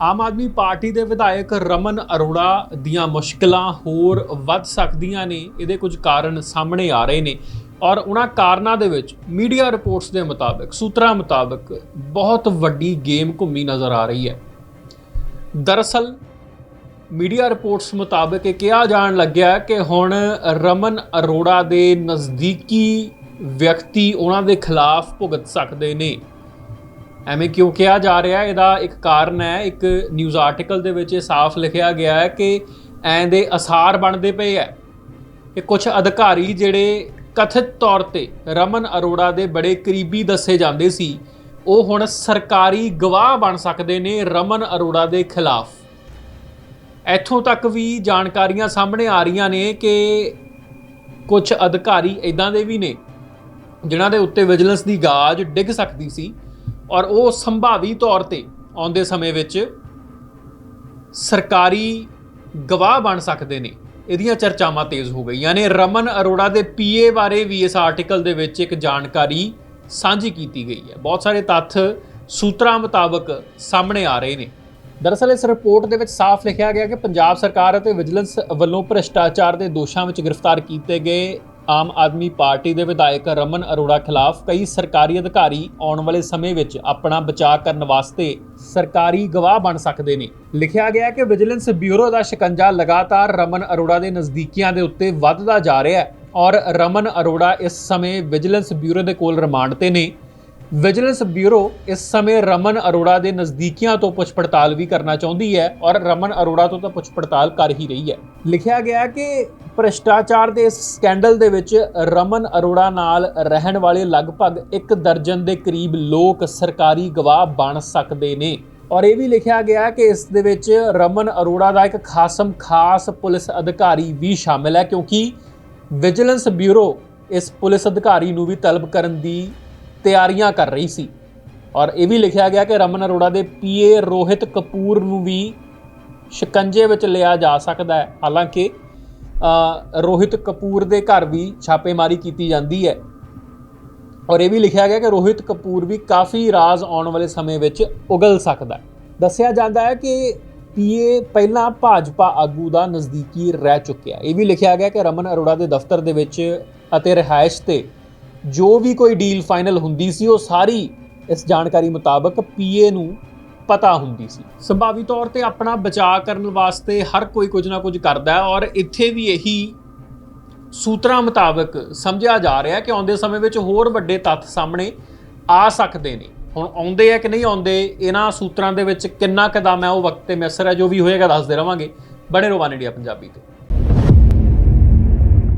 Aam Aadmi party ਦੇ ਵਿਧਾਇਕ ਰਮਨ ਅਰੋੜਾ ਦੀਆਂ ਮੁਸ਼ਕਲਾਂ ਹੋਰ ਵੱਧ ਸਕਦੀਆਂ ਨੇ, ਇਹਦੇ ਕੁਝ ਕਾਰਨ ਸਾਹਮਣੇ ਆ ਰਹੇ ਨੇ। ਔਰ ਉਹਨਾਂ ਕਾਰਨਾਂ ਦੇ ਵਿੱਚ ਮੀਡੀਆ ਰਿਪੋਰਟਸ ਦੇ ਮੁਤਾਬਕ, ਸੂਤਰਾਂ ਮੁਤਾਬਕ ਬਹੁਤ ਵੱਡੀ ਗੇਮ ਘੁੰਮੀ ਨਜ਼ਰ ਆ ਰਹੀ ਹੈ। ਦਰਅਸਲ, ਮੀਡੀਆ ਰਿਪੋਰਟਸ ਮੁਤਾਬਕ ਇਹ ਕਿਹਾ ਜਾਣ ਲੱਗਿਆ ਕਿ ਹੁਣ ਰਮਨ ਅਰੋੜਾ ਦੇ ਨਜ਼ਦੀਕੀ ਵਿਅਕਤੀ ਉਹਨਾਂ ਦੇ ਖਿਲਾਫ ਭੁਗਤ ਸਕਦੇ ਨੇ। ਐਵੇਂ ਕਿਉਂ ਕਿਹਾ ਜਾ ਰਿਹਾ? ਇਹਦਾ ਇੱਕ ਕਾਰਨ ਹੈ, ਇੱਕ ਨਿਊਜ਼ ਆਰਟੀਕਲ ਦੇ ਵਿੱਚ ਇਹ ਸਾਫ਼ ਲਿਖਿਆ ਗਿਆ ਹੈ ਕਿ ਐਂ ਦੇ ਅਸਾਰ ਬਣਦੇ ਪਏ ਹੈ ਕਿ ਕੁਝ ਅਧਿਕਾਰੀ ਜਿਹੜੇ ਕਥਿਤ ਤੌਰ ਤੇ ਰਮਨ ਅਰੋੜਾ ਦੇ ਬੜੇ ਕਰੀਬੀ ਦੱਸੇ ਜਾਂਦੇ ਸੀ, ਉਹ ਹੁਣ ਸਰਕਾਰੀ ਗਵਾਹ ਬਣ ਸਕਦੇ ਨੇ ਰਮਨ ਅਰੋੜਾ ਦੇ ਖਿਲਾਫ। ਇੱਥੋਂ ਤੱਕ ਵੀ ਜਾਣਕਾਰੀਆਂ ਸਾਹਮਣੇ ਆ ਰਹੀਆਂ ਨੇ ਕਿ ਕੁਝ ਅਧਿਕਾਰੀ ਇਦਾਂ ਦੇ ਵੀ ਨੇ, ਜਿਨ੍ਹਾਂ ਦੇ ਉੱਤੇ ਵਿਜੀਲੈਂਸ ਦੀ ਗਾਜ ਡਿੱਗ ਸਕਦੀ ਸੀ। ਔਰ ਉਹ ਸੰਭਾਵੀ ਤੌਰ ਤੇ ਆਉਂਦੇ ਸਮੇਂ ਵਿੱਚ ਸਰਕਾਰੀ ਗਵਾਹ ਬਣ ਸਕਦੇ ਨੇ। ਇਹਦੀਆਂ ਚਰਚਾਵਾਂ ਤੇਜ਼ ਹੋ ਗਈਆਂ ਨੇ। ਰਮਨ ਅਰੋੜਾ ਦੇ ਪੀਏ ਬਾਰੇ ਵੀ ਇਸ ਆਰਟੀਕਲ ਦੇ ਵਿੱਚ ਇੱਕ ਜਾਣਕਾਰੀ ਸਾਂਝੀ ਕੀਤੀ ਗਈ ਹੈ। ਬਹੁਤ ਸਾਰੇ ਤੱਥ ਸੂਤਰਾਂ ਮੁਤਾਬਕ ਸਾਹਮਣੇ ਆ ਰਹੇ ਨੇ। ਦਰਅਸਲ ਇਸ ਰਿਪੋਰਟ ਦੇ ਵਿੱਚ ਸਾਫ਼ ਲਿਖਿਆ ਗਿਆ ਕਿ ਪੰਜਾਬ ਸਰਕਾਰ ਅਤੇ ਵਿਜੀਲੈਂਸ ਵੱਲੋਂ ਭ੍ਰਿਸ਼ਟਾਚਾਰ ਦੇ ਦੋਸ਼ਾਂ ਵਿੱਚ ਗ੍ਰਿਫਤਾਰ ਕੀਤੇ ਗਏ ਆਮ ਆਦਮੀ ਪਾਰਟੀ ਦੇ ਵਿਧਾਇਕ ਰਮਨ ਅਰੋੜਾ ਖਿਲਾਫ ਕਈ ਸਰਕਾਰੀ ਅਧਿਕਾਰੀ ਆਉਣ ਵਾਲੇ ਸਮੇਂ ਵਿੱਚ ਆਪਣਾ ਬਚਾਅ ਕਰਨ ਵਾਸਤੇ ਸਰਕਾਰੀ ਗਵਾਹ ਬਣ ਸਕਦੇ ਨੇ। ਲਿਖਿਆ ਗਿਆ ਕਿ ਵਿਜੀਲੈਂਸ ਬਿਊਰੋ ਦਾ ਸ਼ਿਕੰਜਾ ਲਗਾਤਾਰ ਰਮਨ ਅਰੋੜਾ ਦੇ ਨਜ਼ਦੀਕੀਆਂ ਦੇ ਉੱਤੇ ਵੱਧਦਾ ਜਾ ਰਿਹਾ ਹੈ ਔਰ ਰਮਨ ਅਰੋੜਾ ਇਸ ਸਮੇਂ ਵਿਜੀਲੈਂਸ ਬਿਊਰੋ ਦੇ ਕੋਲ ਰਿਮਾਂਡ ਤੇ ਨੇ। ਵਿਜੀਲੈਂਸ ਬਿਊਰੋ ਇਸ ਸਮੇਂ ਰਮਨ ਅਰੋੜਾ ਦੇ ਨਜ਼ਦੀਕੀਆਂ ਤੋਂ ਪੁੱਛ ਪੜਤਾਲ ਵੀ ਕਰਨਾ ਚਾਹੁੰਦੀ ਹੈ ਔਰ ਰਮਨ ਅਰੋੜਾ ਤੋਂ ਤਾਂ ਪੁੱਛ ਪੜਤਾਲ ਕਰ ਹੀ ਰਹੀ ਹੈ। ਲਿਖਿਆ ਗਿਆ ਕਿ ਭ੍ਰਿਸ਼ਟਾਚਾਰ ਦੇ ਇਸ ਸਕੈਂਡਲ ਦੇ ਵਿੱਚ ਰਮਨ ਅਰੋੜਾ ਨਾਲ ਰਹਿਣ ਵਾਲੇ ਲਗਭਗ ਇੱਕ ਦਰਜਨ ਦੇ ਕਰੀਬ ਲੋਕ ਸਰਕਾਰੀ ਗਵਾਹ ਬਣ ਸਕਦੇ ਨੇ। ਔਰ ਇਹ ਵੀ ਲਿਖਿਆ ਗਿਆ ਕਿ ਇਸ ਦੇ ਵਿੱਚ ਰਮਨ ਅਰੋੜਾ ਦਾ ਇੱਕ ਖਾਸਮ ਖਾਸ ਪੁਲਿਸ ਅਧਿਕਾਰੀ ਵੀ ਸ਼ਾਮਿਲ ਹੈ ਕਿਉਂਕਿ ਵਿਜੀਲੈਂਸ ਬਿਊਰੋ ਇਸ ਪੁਲਿਸ ਅਧਿਕਾਰੀ ਨੂੰ ਵੀ ਤਲਬ ਕਰਨ ਦੀ ਤਿਆਰੀਆਂ ਕਰ ਰਹੀ ਸੀ। ਔਰ ਇਹ ਵੀ ਲਿਖਿਆ ਗਿਆ ਕਿ ਰਮਨ ਅਰੋੜਾ ਦੇ ਪੀਏ ਰੋਹਿਤ ਕਪੂਰ ਨੂੰ ਵੀ ਸ਼ਿਕੰਜੇ ਵਿੱਚ ਲਿਆ ਜਾ ਸਕਦਾ ਹੈ। ਹਾਲਾਂਕਿ ਰੋਹਿਤ ਕਪੂਰ ਦੇ ਘਰ ਵੀ ਛਾਪੇਮਾਰੀ ਕੀਤੀ ਜਾਂਦੀ ਹੈ। ਔਰ ਇਹ ਵੀ ਲਿਖਿਆ ਗਿਆ ਕਿ ਰੋਹਿਤ ਕਪੂਰ ਵੀ ਕਾਫੀ ਰਾਜ਼ ਆਉਣ ਵਾਲੇ ਸਮੇਂ ਵਿੱਚ ਉਗਲ ਸਕਦਾ ਹੈ। ਦੱਸਿਆ ਜਾਂਦਾ ਹੈ ਕਿ ਪੀਏ ਪਹਿਲਾਂ ਭਾਜਪਾ ਆਗੂ ਦਾ ਨਜ਼ਦੀਕੀ ਰਹਿ ਚੁੱਕਿਆ ਇਹ ਵੀ ਲਿਖਿਆ ਗਿਆ ਕਿ ਰਮਨ ਅਰੋੜਾ ਦੇ ਦਫ਼ਤਰ ਦੇ ਵਿੱਚ ਅਤੇ ਰਿਹਾਇਸ਼ ਤੇ ਜੋ ਵੀ ਕੋਈ ਡੀਲ ਫਾਈਨਲ ਹੁੰਦੀ ਸੀ, ਉਹ ਸਾਰੀ ਇਸ ਜਾਣਕਾਰੀ ਮੁਤਾਬਕ ਪੀਏ ਨੂੰ ਪਤਾ ਹੁੰਦੀ ਸੀ। ਸੰਭਾਵੀ ਤੌਰ ਤੇ ਆਪਣਾ ਬਚਾਅ ਕਰਨ ਵਾਸਤੇ ਹਰ ਕੋਈ ਕੁਝ ਨਾ ਕੁਝ ਕਰਦਾ ਹੈ ਔਰ ਇੱਥੇ ਵੀ ਇਹੀ ਸੂਤਰਾਂ ਮੁਤਾਬਕ ਸਮਝਿਆ ਜਾ ਰਿਹਾ ਕਿ ਆਉਂਦੇ ਸਮੇਂ ਵਿੱਚ ਹੋਰ ਵੱਡੇ ਤੱਥ ਸਾਹਮਣੇ ਆ ਸਕਦੇ ਨੇ। ਹੁਣ ਆਉਂਦੇ ਆ ਕਿ ਨਹੀਂ ਆਉਂਦੇ, ਇਹਨਾਂ ਸੂਤਰਾਂ ਦੇ ਵਿੱਚ ਕਿੰਨਾ ਕਦਮ ਹੈ, ਉਹ ਵਕਤ ਤੇ ਮੈਸਰ ਹੈ, ਜੋ ਵੀ ਹੋਏਗਾ ਦੱਸਦੇ ਰਵਾਂਗੇ। ਬਣੇ ਰੋਵਾਨ ਇੰਡੀਆ ਪੰਜਾਬੀ ਤੇ।